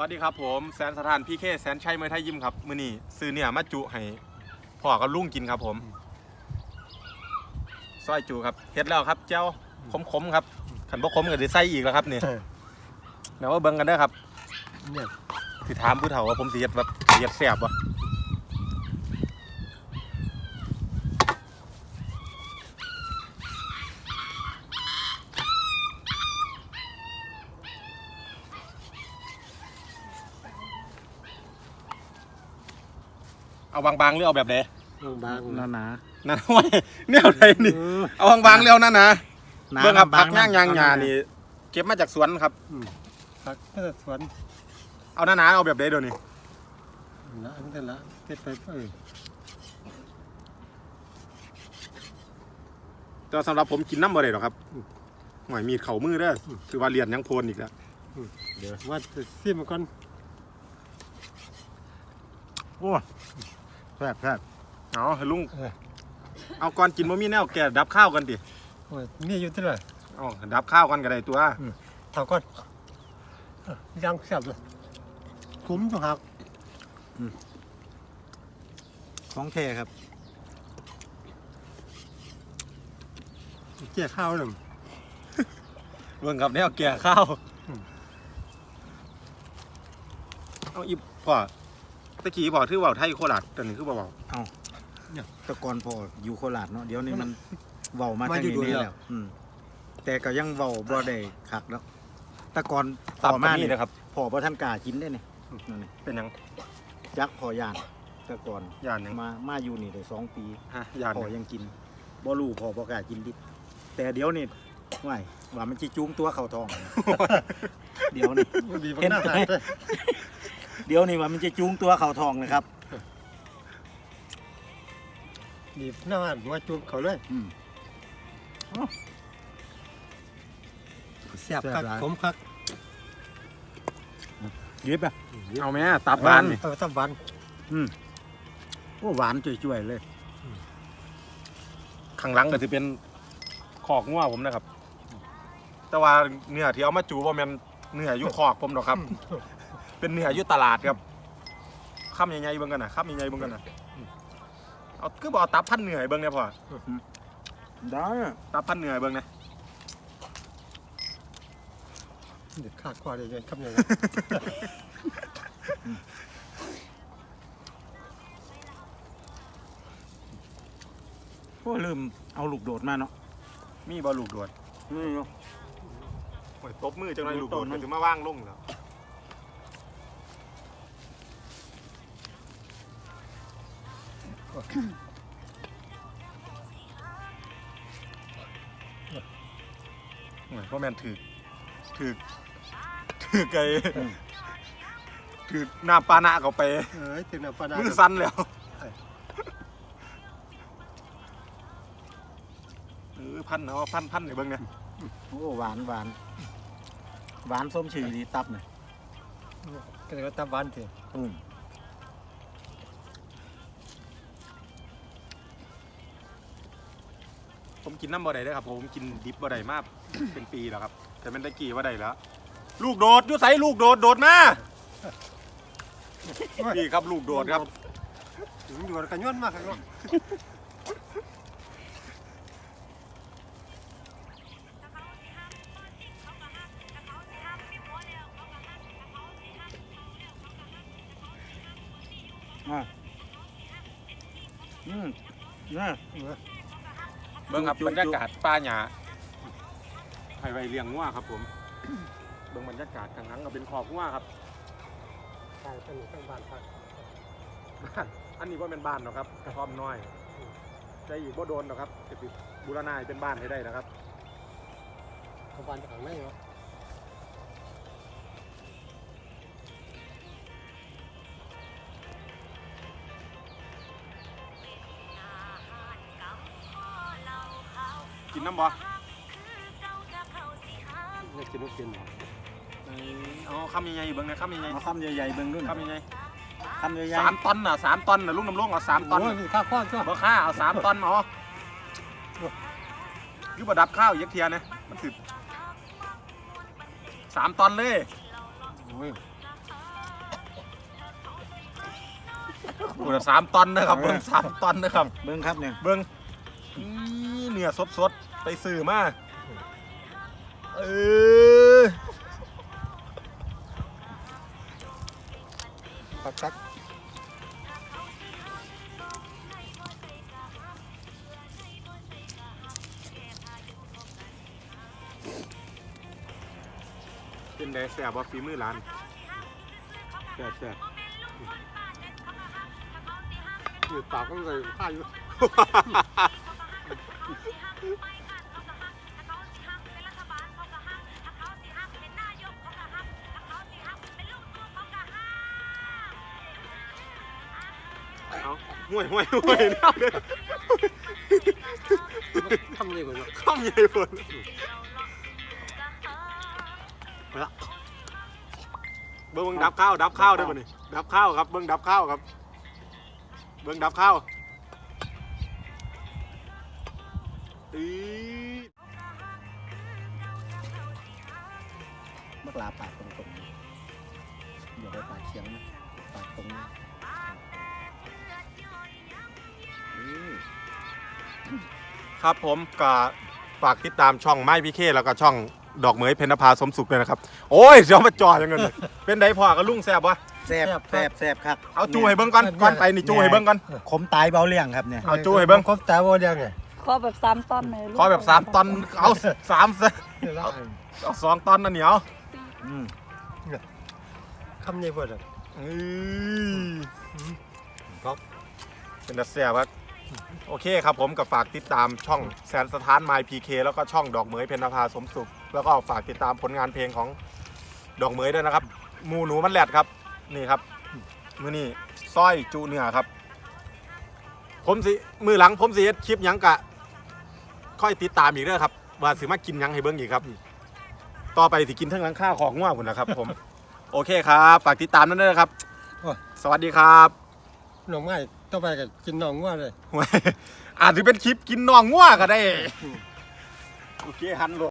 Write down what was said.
วัสดีครับผมแสนสถานพี่เคแสนชัยเมยไทยยิมครับมื้อนี้ซื้อเนี่ยมาจุให้พ่อกับลุงกินครับผมซอยจุครับเฮ็ดแล้วครับ เจ้าขมๆครับขันบ่ขมก็สิใส่อีกแล้วครับนี่เดี๋ยวว่าเบิ่งกันเด้อครับเนี่ยสิถามผู้เฒ่าว่าผมสิเฮ็ดแบบสิเฮ็ดแซ่บบ่ เอาบางๆหรือเอาแบบไหนบางๆหนาหนานั่นโอ้ยแนวไหนนี่เออเอาบางๆเร็วนั่นนะหนาเบิ่งครับบาผังกๆย่างยางเอยานี่ เก็บมาจากสวนครับผักก็สวน เอาหนาๆเอาแบบใดเดี๋ยวนี้นะอันนั้นละเก็บไปเออแต่ว่าสำหรับผมกินน้ำบ่ได้หรอกครับหน่อยมีดเข่ามือเด้อคือว่าเลียนยังโพนอีกแล้วเดี๋ยวว่าจะซิมก่อนโอ้ แซ่บแซ่บเอาให้ลุงเอาก่อนกินบ่มีแนวแก่ดับข้าวกันดิโอ้ยนี่อยู่ที่ไหน เอาดับข้าวกันก็ได้ตัว เท่าก่อนเออยังแซ่บเลยคุ้มจังหักของแท้ครับเกี่ยข้าวหนึ่งเบิ่งกับแนวแก่ข้าวเอาอีพ่อ ตะกี้บอกที่เว่าไทยโคราชแต่นี่คือบ่เว้าแตะกอนพออยู่โคราชเนาะเดี๋ยวนี้มันเว้ามาทางนี้นี่แล้วอืมแต่ก็ยังเว้าบ่ได้คักแล้วแตะกอนพตับอมามานี่นี่นะครับ พอบ่ทันกล้ากินได้นี่นั่นนี่เป็นหยังยักษ์พอยานแตะกอนย่านหยังมามาอยู่นี่ได้สองปี ฮะย่านหพอยังยังกินบ่รู้พอบ่กล้ากินดิบแต่เดี๋ยวนี้ว่ายว่ามันสิจูงตัวเข้าท้อง เดี๋ยวนี้ดีมากหน้าทานเลย เดี๋ยวนี้ว่ามันจะจูงตัวเข้าท้องนะครับ ดีหน้าทานมาจุ่มเขาเลยอืมแซ่บคักแซ่บหลายขมคักยิบอะเอาแม่ตับหวานนี่ เออตับหวานโอ้หวานจ่วยๆเลยข้างหลังก็จะเป็นขอกงัวผมนะครับ แต่ว่าเนื้อที่เอามาจูบ่แม่นเนื้ออยู่ขอกผมหรอกครับ เป็นเนื้ออยู่ตลาดครับข้ามใหญ่ๆเบิ่งกันนะข้ามใหญ่ๆเบิ่งกันนะเอาคือบ่เอาตับพันเนื้อให้เบิ่งเนี่ยพ่อได้ตับพันเนื้อให้เบิ่งนะเด็ดขาดกว่าเลยยังคำยังไงโอ้ลืมเอาลูกโดดมาเนาะมีบ่ลูกโดดนี่เนาะ โอ้ยตบมือจังเลยลูกโดดต้นมัก็นสิมาว่างลงแล้ว พ่อแมนถือถือถือไก่ถือหน้าปานะเขาไปเอ้ยถึงน้ำปาดามือสั้นแล้วเออพันเนาะพันพันเดี๋ยเบิ่งเนี่ยโอ้หวานหวานหวานส้มชื่ดีตับเนี่ยก็เลยว่าตับหวานเถอะอืม ผมกินน้ำบ่ได้เด้อครับผมกินดิบบ่ได้มากเป็นปีแล้วครับ แต่มันได้กี่ว่าได้แล้ว ลูกโดดอยุใสลูกโดดโดดมานี่ครับลูกโดดครับอยู่อยู่กันย้อนมากครับอะอืมนะเบิ่งครับจุ๊บบรรยากาศป่าหญ้าให้ไว้เลี้ยงงัวครับผม เบิ่งบรรยากาศข้างหลังก็เป็นขอบงัวครับใช่เป็นตั้งบ้านพักอันนี้ว่าเป็นบ้านเนาะครับกระท่อมน้อยใจอีกบ่โดนเนาะครับจะติดบูรณาให้เป็นบ้านให้ได้นะครับเขาบ้านจากข้างในวะ กินน้ำบ่เรียกินลูกกินเอข้าคำใหญ่ๆเบิ้งนะคำใหญ่ข้าคำใหญ่ๆเบิ่งด้วยๆคำใหญ่คำใหญ่ๆสามตอนน่ะสามตอนน่ะลุงน้ำลุงเอาสามตอนมีข้าวข้าวจ้ะบ่ค่าเอาสามตอนเหรออยุบดับข้าวยักเทียนนะมันสิสามตอนเลยโอ้ยสามตอนนะครับเบิ้งสามตอนนะครับเบิ่งครับเนี่ยเบิ้ง อีเนื้อสดๆ ไปซื้อมา เออปักซักเป็นไงแซบว่าฝีมือร้านแซบแซบอยู่ปากก็เลยข้าอยู่ เอาห่วยห่วยห่วยเอาเด้อทำเลยก่อนเนาะข้ามใหญ่เพิ่นเอาละเบิ้งดับข้าวดับข้าวได้ป่ะนี่ดับข้าวครับเบิ้งดับข้าวครับ เบิ้งดับข้าว ตีมักลาปากตรงๆอย่าไปปากเฉียงนะปากตรงนี้อืมครับผมก็ฝากติดตามช่องไม้พีเคแล้วก็ช่องดอกเหมยเพญนภาสมสุขด้วยนะครับ โอ้ยเดี๋ยวมาจอยังไงเลยเป็นไดพ่อกับลุงแซบวะแซ่บแซ่บแซ่บครับเอาจูให้เบิ้งก่อนก่อนไปนี่จูให้เบิ้งก่อนขมตายเบาเลี่ยงครับเนี่ยเอาจูให้เบิ่งครบตาบ่เดียวไง ขอแบบสามตอนเลยลูกขอแบบสามตอนเอาสามซะนี่ละเอาสองตอนนั่นเหนียวอืมคำนี้เพิ่นอะอือครับเป็นดัสเซียครับโอเคครับผมกับฝากติดตามช่องแสนสถานไมพีเคแล้วก็ช่องดอกเหมยเพญนภาสมสุข แล้วก็ฝากติดตามผลงานเพลงของดอกเหมยด้วยนะครับหมูหนูมันแหลดครับ นี่ครับ มือนี่สร้อยจูเนื้อครับ ผมสิมือหลังผมสิเฮ็ดคลิปหยังกะ ค่อยติดตามอีกเด้อครับ ว่าสิมากินหยังให้เบิ่งอีกครับ ต่อไปสิกินทั้งหลังข้าวของง่วงคุณนะครับ ผม โอเคครับฝากติดตามนั่นด้วยนะครับสวัสดีครับ หน่อไม้ต่อไปก็กินหน่องว่าเลย อาจจะเป็นคลิปกินน่องง่วงก็ได้ โอเคฮันโหลด